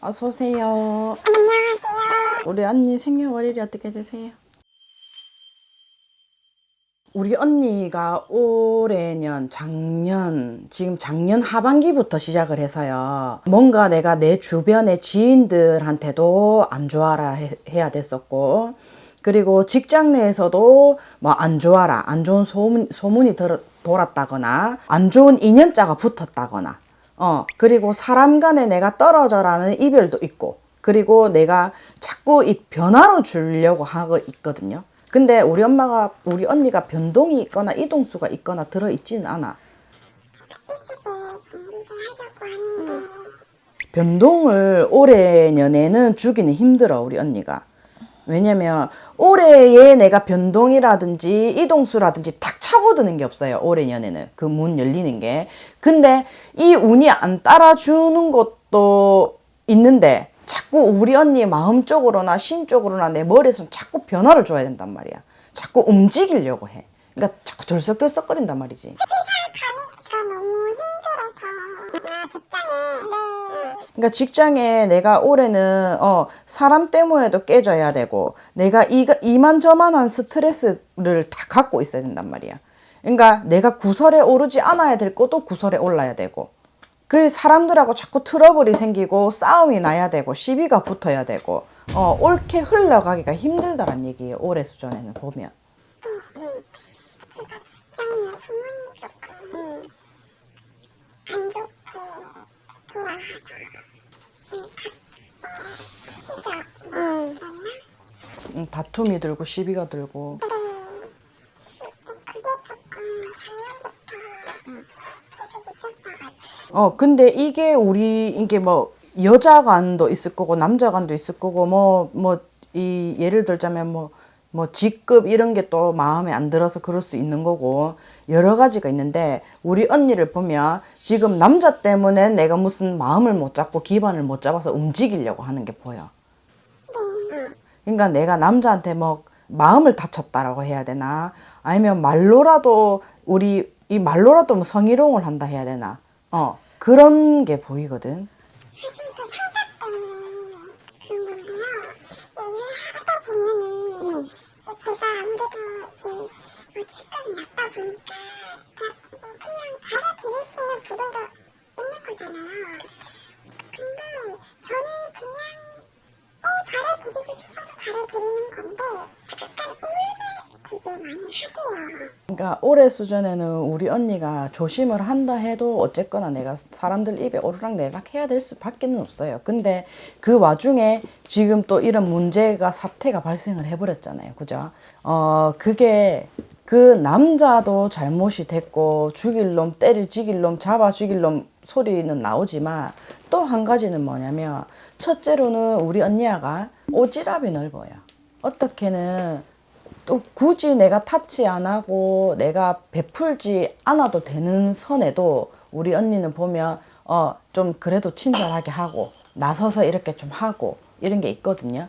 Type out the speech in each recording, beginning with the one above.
어서 오세요. 안녕하세요. 우리 언니 생년월일이 어떻게 되세요? 우리 언니가 올해년, 작년, 지금 작년 하반기부터 시작을 해서요. 뭔가 내가 내 주변의 지인들한테도 안 좋아라 해, 해야 됐었고, 그리고 직장 내에서도 뭐 안 좋아라, 안 좋은 소문, 소문이 들, 돌았다거나, 안 좋은 인연자가 붙었다거나, 어, 그리고 사람 간에 내가 떨어져라는 이별도 있고, 그리고 내가 자꾸 이 변화로 주려고 하고 있거든요. 근데 우리 엄마가, 우리 언니가 변동이 있거나 이동수가 있거나 들어있지는 않아. 하는데 변동을 올해 년에는 주기는 힘들어, 우리 언니가. 왜냐면 올해에 내가 변동이라든지 이동수라든지 탁 차고 드는 게 없어요. 올해 년에는 그 문 열리는 게. 근데 이 운이 안 따라주는 것도 있는데 자꾸 우리 언니 마음 쪽으로나 심 쪽으로나 내 머리에서 자꾸 변화를 줘야 된단 말이야. 자꾸 움직이려고 해. 그러니까 자꾸 들썩들썩거린단 말이지. 회사에 다니기가 너무 힘들어서 아, 직장에 네 그러니까 직장에 내가 올해는 어 사람 때문에도 깨져야 되고 내가 이 이만저만한 스트레스를 다 갖고 있어야 된단 말이야. 그러니까 내가 구설에 오르지 않아야 될 것도 구설에 올라야 되고. 그 사람들하고 자꾸 트러블이 생기고 싸움이 나야 되고 시비가 붙어야 되고 어 옳게 흘러가기가 힘들다란 얘기예요. 올해 수준에는 보면. 제가 직장 내 소문이 조금 안 좋게 음, 다툼이 들고 시비가 들고. 어, 근데 이게 우리, 이게 뭐, 여자 간도 있을 거고, 남자 간도 있을 거고, 뭐, 뭐, 이, 예를 들자면 뭐, 뭐, 직급 이런 게 또 마음에 안 들어서 그럴 수 있는 거고, 여러 가지가 있는데, 우리 언니를 보면, 지금 남자 때문에 내가 무슨 마음을 못 잡고, 기반을 못 잡아서 움직이려고 하는 게 보여. 그러니까 내가 남자한테 뭐 마음을 다쳤다라고 해야 되나? 아니면 말로라도 우리 이 말로라도 뭐 성희롱을 한다 해야 되나? 어 그런 게 보이거든. 그 제가 아무래도 이제 뭐 직급이 낮다 보니까 잘해드릴 수 있는 거잖아요. 근데 저는 그냥 어 잘해 드리고 싶어서 잘해 드리는 건데 약간 오해를 되게 많이 하세요. 그러니까 올해 수준에는 우리 언니가 조심을 한다 해도 어쨌거나 내가 사람들 입에 오르락내리락 해야 될 수밖에는 없어요 근데 그 와중에 지금 또 이런 문제가 사태가 발생을 해버렸잖아요 그죠 어 그게 그 남자도 잘못이 됐고 죽일 놈 때릴 죽일 놈 잡아 죽일 놈 소리는 나오지만 또 한 가지는 뭐냐면 첫째로는 우리 언니야가 오지랖이 넓어요 어떻게는 또 굳이 내가 타치 안 하고 내가 베풀지 않아도 되는 선에도 우리 언니는 보면 어 좀 그래도 친절하게 하고 나서서 이렇게 좀 하고 이런 게 있거든요.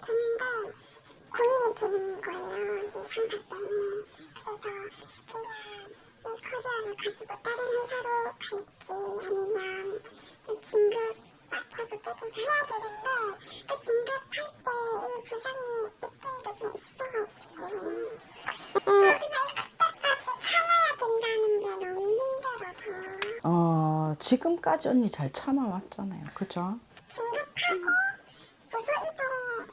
됐는데 고민이 되는 거예요. 이 상사 때문에. 그래서 그냥 이 커리어를 가지고 다른 회사로 갈지 아니면 그 진급 맞춰서 떼서 해야 되는데 그 진급할 때 이 부장님 입김도 좀 있어가지고 어 지금까지 언니 잘 참아왔잖아요. 그죠? 진급하고 부서 이동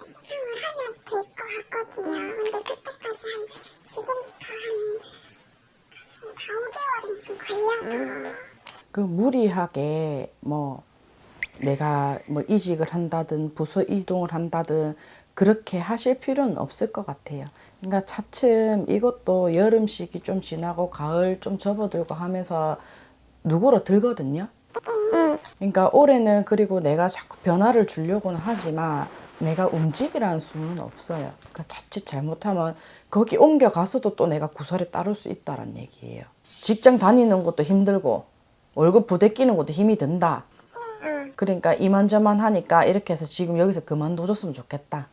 신청을 하면 될 것 같거든요. 근데 그때까지 한 지금부터 한, 한 4, 5개월은 좀 걸려서 그 무리하게 뭐 내가 뭐 이직을 한다든 부서 이동을 한다든 그렇게 하실 필요는 없을 것 같아요. 그러니까 차츰 이것도 여름 시기 좀 지나고 가을 좀 접어들고 하면서 누구로 들거든요. 그러니까 올해는 그리고 내가 자꾸 변화를 주려고는 하지만 내가 움직이라는 수는 없어요. 그러니까 자칫 잘못하면 거기 옮겨가서도 또 내가 구설에 따를 수 있다란 얘기예요. 직장 다니는 것도 힘들고 월급 부대끼는 것도 힘이 든다. 응. 그러니까 이만저만 하니까 이렇게 해서 지금 여기서 그만둬줬으면 좋겠다.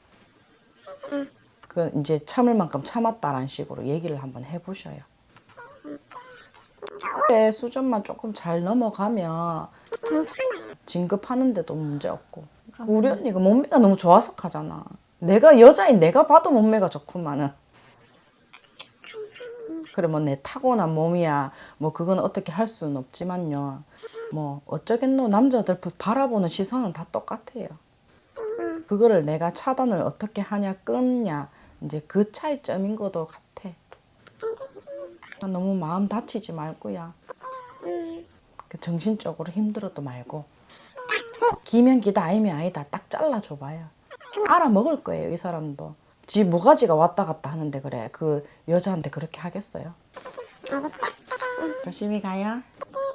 그 이제 참을 만큼 참았다라는 식으로 얘기를 한번 해보셔요. 올해 수전만 조금 잘 넘어가면. 진급하는데도 문제 없고 우리 언니가 몸매가 너무 좋아서 하잖아. 내가 여자인 내가 봐도 몸매가 좋구만은. 그래 뭐 내 타고난 몸이야 뭐 그건 어떻게 할 수는 없지만요. 뭐 어쩌겠노 남자들 부- 바라보는 시선은 다 똑같아요. 그거를 내가 차단을 어떻게 하냐 끊냐 이제 그 차이점인 것도 같아. 너무 마음 다치지 말고야. 응. 그 정신적으로 힘들어도 말고 기면 기다 아니면 아니다 딱 잘라줘봐요 알아 먹을 거예요 이 사람도 지 모가지가 왔다 갔다 하는데 그래 그 여자한테 그렇게 하겠어요 알겠죠? 열심히 가요 응.